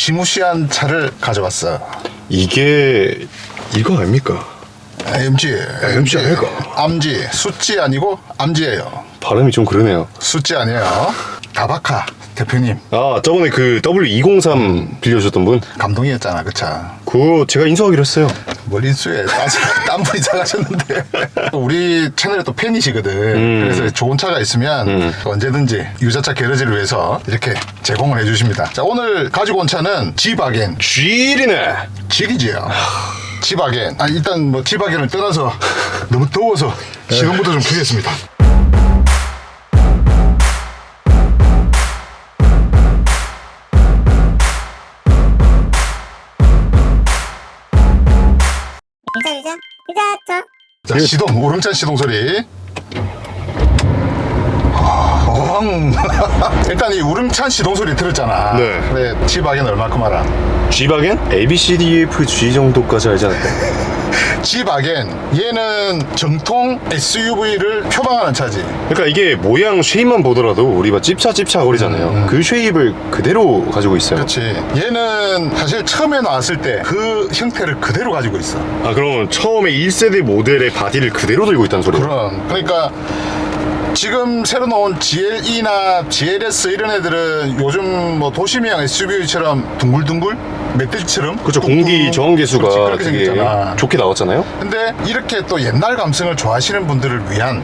무시무시한 차를 가져왔어. 이게 이거 아닙니까? MG. MG 아닐까? 암지. 숫지 아니고 암지예요. 발음이 좀 그러네요. 숫지 아니에요. 다바카 대표님. 아 저번에 그 W203 빌려주셨던 분? 감동이었잖아 그 차. 그거 제가 인수하기로 했어요. 멀린수에 딴 분이 사가셨는데. 우리 채널에 또 팬이시거든. 그래서 좋은 차가 있으면 언제든지 유자차 게러지를 위해서 이렇게 제공을 해주십니다. 자 오늘 가지고 온 차는 지바겐. 쥐리네. 지리지요. 지바겐. 아 일단 뭐 지바겐을 떠나서 너무 더워서 시동부터 좀 켜겠습니다 유자 유자 유자 저 자 시동 오름찬 시동 소리 어흥. 일단 이 우름찬 시동 소리 들었잖아 네. 근데 지바겐 얼마큼 알아? G박엔 A B C D E F G 정도까지 알지 않을까? 지바겐 얘는 정통 SUV를 표방하는 차지 그러니까 이게 모양 쉐입만 보더라도 우리 막 찝차 찝차 거리잖아요. 그 쉐입을 그대로 가지고 있어요. 그렇지 얘는 사실 처음에 나왔을 때 그 형태를 그대로 가지고 있어 아 그러면 처음에 1세대 모델의 바디를 그대로 들고 있다는 소리예요? 그럼 그러니까 지금 새로 나온 GLE나 GLS 이런 애들은 요즘 뭐 도심형 SUV처럼 둥글둥글 멧돼지처럼 그렇죠. 뚝뚝. 공기 저항 계수가 그렇지, 그렇게 되게 생겼잖아 좋게 나왔잖아요. 근데 이렇게 또 옛날 감성을 좋아하시는 분들을 위한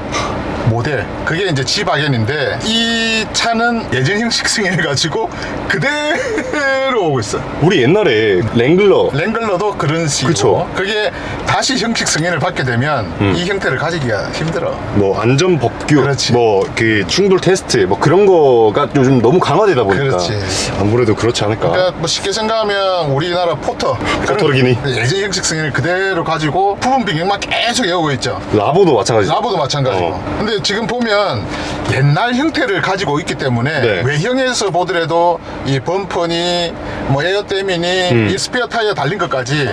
모델 그게 이제 지바겐인데 이 차는 예전 형 식 승인을 가지고 그대로 오고 있어 우리 옛날에 랭글러 랭글러도 그런 식이고 그쵸. 그게 다시 형식 승인을 받게 되면 이 형태를 가지기가 힘들어 뭐 안전 법규, 그렇지. 뭐 그 충돌 테스트, 뭐 그런 거가 요즘 너무 강화되다 보니까 그렇지. 아무래도 그렇지 않을까. 그러니까 뭐 쉽게 생각하면 우리나라 포터 포터기니. 그런 예전 형식 승인을 그대로 가지고 부분 비행만 계속 외우고 있죠 라보도 마찬가지. 라보도 마찬가지고. 어. 근데 지금 보면 옛날 형태를 가지고 있기 때문에 네. 외형에서 보더라도 이 범퍼니 뭐 에어댐이니 음. 이 스페어 타이어 달린 것까지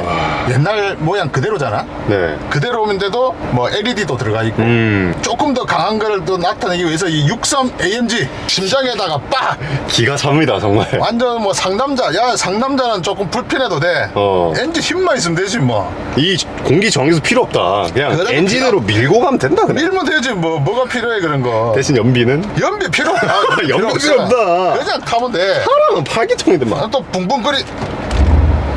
옛날 모양 그대로잖아. 네. 그대로인데도 뭐 LED도 들어가 있고 음, 조금 더 강한 거를 또 나타내기 위해서 이 63 AMG 심장에다가 빡 기가 찹니다 정말. 완전 뭐 상남자 야 상남자는 조금 불편해도 돼 어. 엔진 힘만 있으면 되지 뭐 이 공기 정에서 필요 없다. 그냥 엔진으로 밀고 가면 된다 그냥. 밀면 되지 뭐 뭐가 필요해 그런 거 대신 연비는 연비 필요 없다 연비 필요 없다. 그냥 타면 돼 하나는 팔기통인데 막. 아, 또 붕붕거리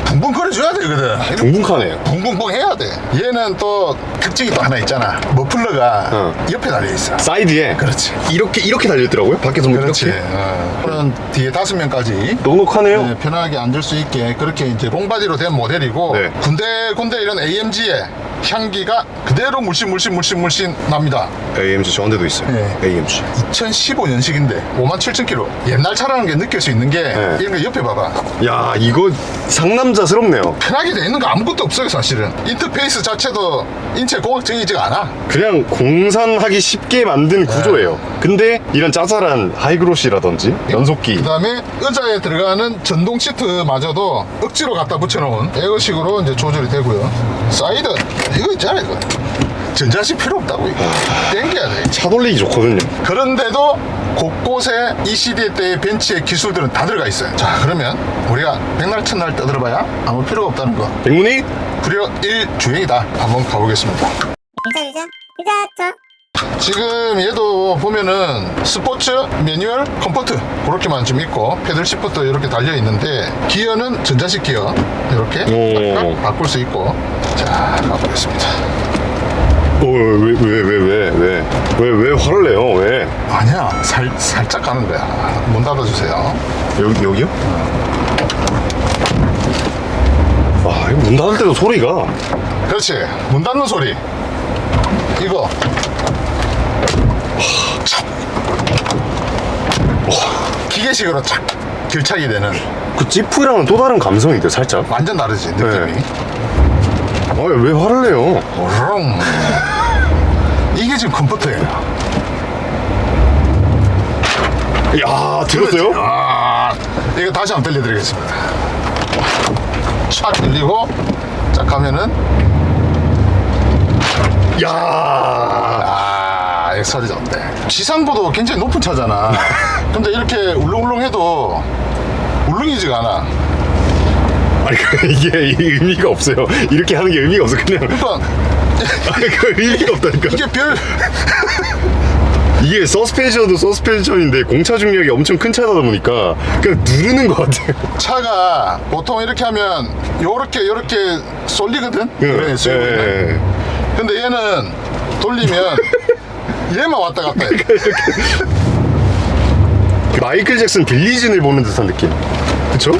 붕붕거려 줘야 되거든 붕붕하네요. 붕붕붕 해야 돼 얘는 또 특징이 또 하나 있잖아 머플러가 어. 옆에 달려 있어 사이드에 그렇지 이렇게 이렇게 달려있더라고요. 밖에서 보면 그렇지 이렇게. 어. 그런 뒤에 다섯 명까지 넉넉하네요. 네, 편하게 앉을 수 있게 그렇게 이제 롱바디로 된 모델이고 네. 군데군데 이런 AMG의 향기가 그대로 물씬 물씬 물씬 물씬 납니다 AMG 저한테도 있어요. 네. AMG. 2015년식인데 5만 7천 킬로 옛날 차라는 게 느낄 수 있는 게 네. 이런 거 옆에 봐봐 야 이거 상남자스럽네요. 편하게 돼 있는 거 아무것도 없어요 사실은 인터페이스 자체도 인체 공학적이지가 않아 그냥 공산하기 쉽게 만든 구조예요. 근데 이런 짜잘한 하이그로시라든지 연속기 그 다음에 의자에 들어가는 전동 시트마저도 억지로 갖다 붙여놓은 에어식으로 이제 조절이 되고요 사이드 이거 있잖아 이거. 전자식 필요 없다고 이거. 땡겨야 돼. 차 돌리기 좋거든요. 그런데도 곳곳에 이 시대 때의 벤츠의 기술들은 다 들어가 있어요. 자 그러면 우리가 백날 첫날 떠들어봐야 아무 필요가 없다는 거. 백문이? 불여 일주행이다. 한번 가보겠습니다. 유자 유자 유자 저 지금 얘도 보면은 스포츠, 매뉴얼, 컴포트 그렇게만 좀 있고 패들 시프트 이렇게 달려 있는데 기어는 전자식 기어 이렇게 오. 딱딱 바꿀 수 있고. 자 가보겠습니다. 어왜왜 왜왜왜왜왜 화를 내요? 왜? 아니야. 살, 살짝 가는 거야. 문 닫아주세요. 여기 여기요? 와 이거 문 닫을 때도 소리가. 그렇지. 문 닫는 소리. 이거 기계식으로 착 길착이 되는 그 지프랑은 또 다른 감성인데 살짝 완전 다르지 느낌이 네. 아왜 화를 내요 오롱. 이게 지금 컴포트예요. 야 들었어요? 아, 이거 다시 한번 들려드리겠습니다. 촥 들리고, 쫙 하면은, 야 아, 이 소리 좋네. 지상보도 굉장히 높은 차잖아. 근데 이렇게 울렁울렁해도 울렁이지가 않아. 아니 그 이게 이 의미가 없어요. 이렇게 하는 게 의미가 없어. 그냥 그러니까 아니 그 의미가 없다니까. 이게 별 이게 서스펜션도 서스펜션인데 공차 중력이 엄청 큰 차다 보니까 그냥 누르는 것 같아요. 차가 보통 이렇게 하면 요렇게 요렇게 쏠리거든. 그런 SUV는. 예. 근데 얘는 돌리면 얘만 왔다 갔다 해. 그 마이클 잭슨 빌리진을 보는 듯한 느낌. 그쵸?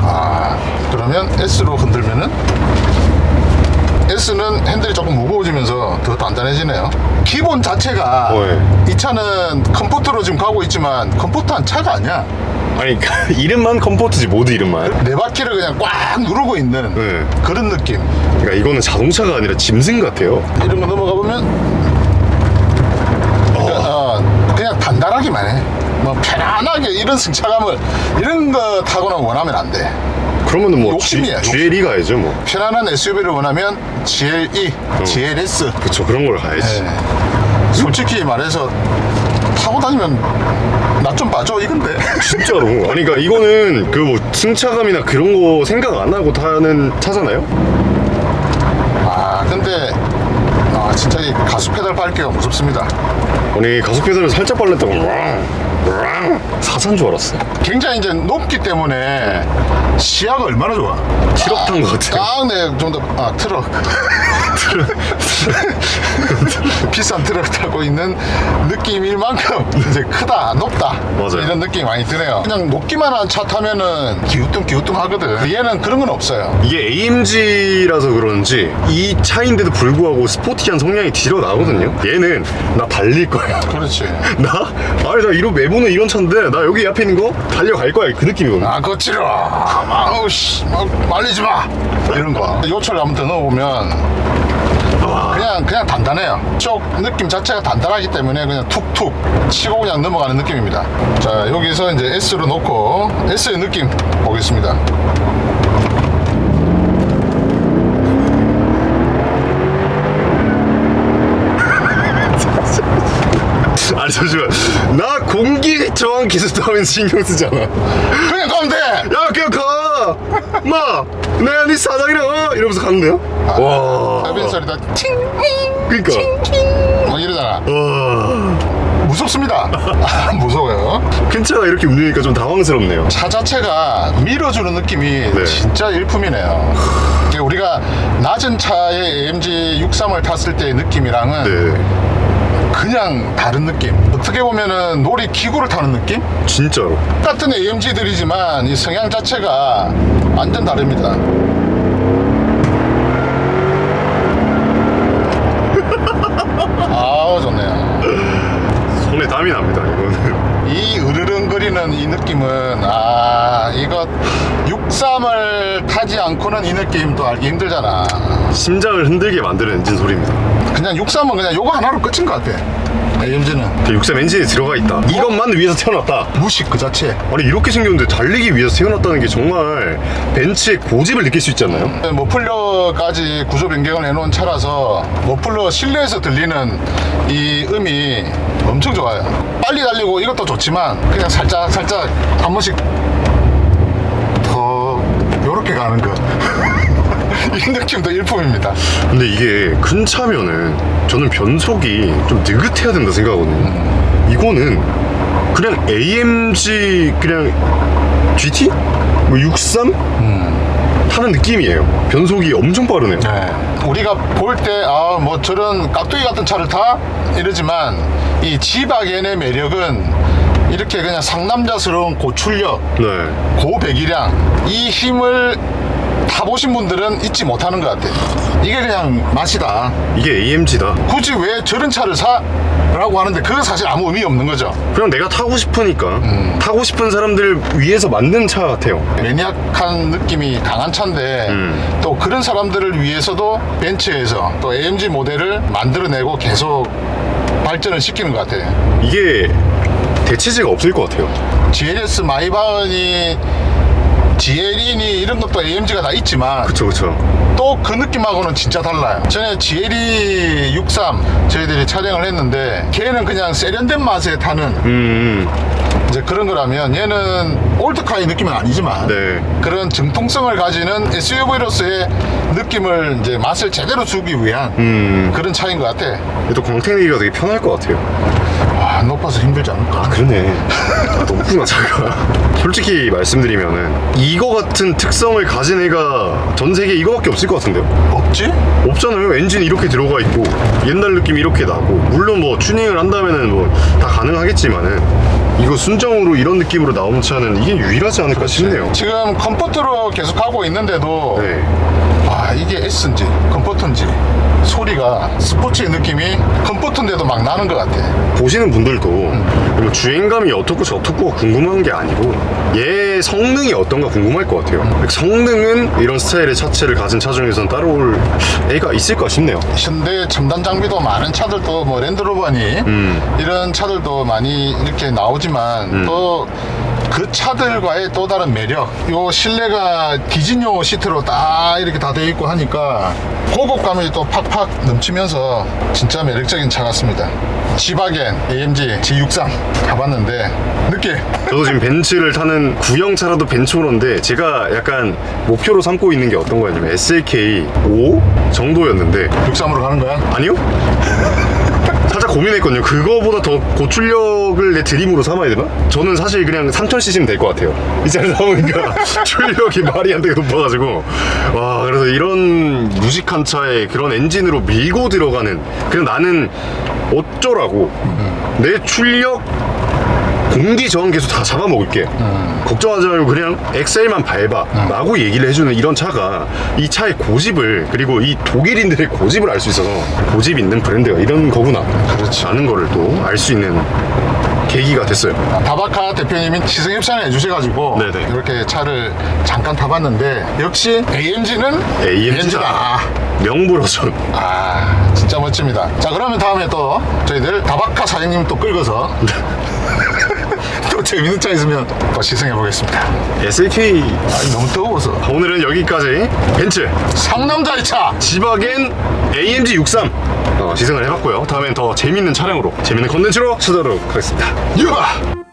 아 그러면 S로 흔들면은 S는 핸들이 조금 무거워지면서 더 단단해지네요. 기본 자체가 어, 예. 이 차는 컴포트로 지금 가고 있지만 컴포트한 차가 아니야. 아니 그 이름만 컴포트지 모드 이름만. 네 바퀴를 그냥 꽉 누르고 있는 네. 그런 느낌. 그러니까 이거는 자동차가 아니라 짐승 같아요. 이런 거 넘어가 보면 어, 그냥 단단하기만 해. 뭐 편안하게 이런 승차감을 이런 거 타고는 원하면 안 돼. 그러면은 뭐 욕심이야, G, 욕심. GLE 가야죠 뭐. 편안한 SUV를 원하면 GLE, GLS. 그쵸 그런 걸 가야지. 예. 솔직히 말해서 타고 다니면 나 좀 봐줘 이건데. 진짜로. 아니 그러니까 이거는 그 뭐 승차감이나 그런 거 생각 안 하고 타는 차잖아요. 아 근데 아 진짜 이 가수 페달 밟기가 무섭습니다. 아니 가속 페달을 살짝 밟았다고 왕, 왕, 사산 줄 알았어. 굉장히 이제 높기 때문에 시야가 얼마나 좋아. 트럭 탄 것 같아요. 딱내좀더 아 트럭. 비싼 트럭 타고 있는 느낌일 만큼 이제 크다 높다. 맞아요. 이런 느낌이 많이 드네요. 그냥 높기만 한 차 타면은 기우뚱 기우뚱 하거든. 얘는 그런 건 없어요. 이게 AMG라서 그런지 이 차인데도 불구하고 스포티한 성향이 뒤로 나거든요. 얘는 나 달릴 거야. 그렇지. 나? 아니 나 이런 매보는 이런 차인데 나 여기 앞에 있는 거 달려갈 거야. 그 느낌이거든. 아 거칠어 아우 씨. 막 말리지 마. 이런 거. 요철 한번 더 넣어보면 그냥 그냥 단단해요. 쪽 느낌 자체가 단단하기 때문에 그냥 툭툭 치고 그냥 넘어가는 느낌입니다. 자 여기서 이제 S로 놓고 S의 느낌 보겠습니다. 아니 잠시만. 나 공기 저항 기술 따윈 신경 쓰잖아. 야 그냥 가면 돼! 그냥 가. 마 내가 네 사장이라 이러면서 가는데요. 와. 타빈 소리다 팅 그러니까. 막 이러잖아 와. 무섭습니다 아, 무서워요 큰 차가 이렇게 움직이니까 좀 당황스럽네요. 차 자체가 밀어주는 느낌이 네. 진짜 일품이네요. 이게 우리가 낮은 차의 AMG 63을 탔을 때의 느낌이랑은 네. 그냥 다른 느낌. 어떻게 보면은 놀이 기구를 타는 느낌? 진짜로. 같은 AMG들이지만 이 성향 자체가 완전 다릅니다. 아우 좋네요. 손에 땀이 납니다. 이거는. 이 으르렁거리는 이 느낌은 아 이거 63을 타지 않고는 이 느낌도 알기 힘들잖아 심장을 흔들게 만드는 엔진 소리입니다. 그냥 63은 그냥 요거 하나로 끝인 것 같아 AMG는 그 육삼 엔진이 들어가 있다. 이것만 위해서 태어났다. 무식 그 자체 아니 이렇게 생겼는데 달리기 위해서 태어났다는 게 정말 벤츠의 고집을 느낄 수 않나요? 머플러까지 구조 변경을 해놓은 차라서 머플러 실내에서 들리는 이 음이 엄청 좋아요 빨리 달리고 이것도 좋지만 그냥 살짝 살짝 한 번씩 더 요렇게 가는 거 이 느낌도 일품입니다 근데 이게 큰 차면은 저는 변속이 좀 느긋해야 된다 생각하거든요. 이거는 그냥 AMG 그냥 GT? 뭐 63? 타는 느낌이에요. 변속이 엄청 빠르네요. 네. 우리가 볼 때, 아, 뭐 저런 깍두기 같은 차를 타? 이러지만, 이 지바겐의 매력은 이렇게 그냥 상남자스러운 고출력, 네. 고배기량, 이 힘을 타보신 분들은 잊지 못하는 것 같아. 이게 그냥 맛이다. 이게 AMG다. 굳이 왜 저런 차를 사? 라고 하는데, 그건 사실 아무 의미 없는 거죠. 그냥 내가 타고 싶으니까 타고 싶은 사람들 위해서 만든 차 같아요. 매니악한 느낌이 강한 차인데 음. 또 그런 사람들을 위해서도 벤츠에서 또 AMG 모델을 만들어내고 계속 발전을 시키는 것 같아요. 이게 대체제가 없을 것 같아요. GLS 마이바흐니 GL이니 이런 것도 AMG가 다 있지만 그쵸 그쵸. 또 그 느낌하고는 진짜 달라요. 전에 GLE 63 저희들이 촬영을 했는데 걔는 그냥 세련된 맛에 타는 음, 음. 이제 그런 거라면 얘는 올드카의 느낌은 아니지만 네. 그런 정통성을 가지는 SUV로서의 느낌을 이제 맛을 제대로 주기 위한 음. 그런 차이인 것 같아. 또 광택이가 되게 편할 것 같아요. 와 높아서 힘들지 않을까? 그러네. 아, 높구나, 차가. 솔직히 말씀드리면은 이거 같은 특성을 가진 애가 전 세계에 이거밖에 없을 것 같은데요. 없지? 없잖아요. 엔진 이렇게 들어가 있고 옛날 느낌 이렇게 나고 물론 뭐 튜닝을 한다면은 뭐 다 가능하겠지만은 이거 순정으로 이런 느낌으로 나오는 차는 이게 유일하지 않을까 싶네요. 지금 컴포트로 계속 하고 있는데도 네. 아 이게 S인지 컴포트인지 소리가 스포츠의 느낌이 컴포트인데도 막 나는 것 같아. 보시는 분들도 뭐 주행감이 어떻고 저떻고 궁금한 게 아니고 얘 성능이 어떤가 궁금할 것 같아요. 성능은 이런 스타일의 차체를 가진 차 중에서는 따라올 애가 있을까 싶네요. 현대 첨단 장비도 많은 차들도 뭐 랜드로버니 음. 이런 차들도 많이 이렇게 나오지만 또 그 차들과의 또 다른 매력 요 실내가 기진용 시트로 딱 이렇게 다돼 있고 하니까 고급감이 또 팍팍 넘치면서 진짜 매력적인 차 같습니다 지바겐 AMG G63 타봤는데 느낌 저도 지금 벤츠를 타는 구형차라도 벤츠로인데 제가 약간 목표로 삼고 있는 게 어떤 거였냐면 SLK 5 정도였는데 63으로 가는 거야? 아니요? 살짝 고민했거든요. 그거보다 더 고출력을 내 드림으로 삼아야 되나? 저는 사실 그냥 3000cc면 될 것 같아요. 이 차를 삼으니까 출력이 말이 안 되게 높아가지고. 와, 그래서 이런 무식한 차에 그런 엔진으로 밀고 들어가는. 그냥 나는 어쩌라고. 내 출력 공기 저항 계속 다 잡아먹을게. 걱정하지 말고 그냥 엑셀만 밟아. 라고 얘기를 해주는 이런 차가 이 차의 고집을 그리고 이 독일인들의 고집을 알 수 있어서 고집 있는 브랜드가 이런 거구나. 그렇지. 라는 거를 또 알 수 있는 계기가 됐어요. 다바카 대표님이 시승 협찬을 해주셔가지고 네네. 이렇게 차를 잠깐 타봤는데 역시 AMG는 AMG다. 명불허전. 아 진짜 멋집니다. 자 그러면 다음에 또 저희들 다바카 사장님 또 끌고서 또 재밌는 차 있으면 또 시승해 보겠습니다. SLK. 아니 너무 더워서 오늘은 여기까지 벤츠 상남자의 차 지바겐 AMG 63 어, 시승을 해봤고요. 다음엔 더 재밌는 차량으로 재밌는 컨텐츠로 찾아오도록 하겠습니다. 유아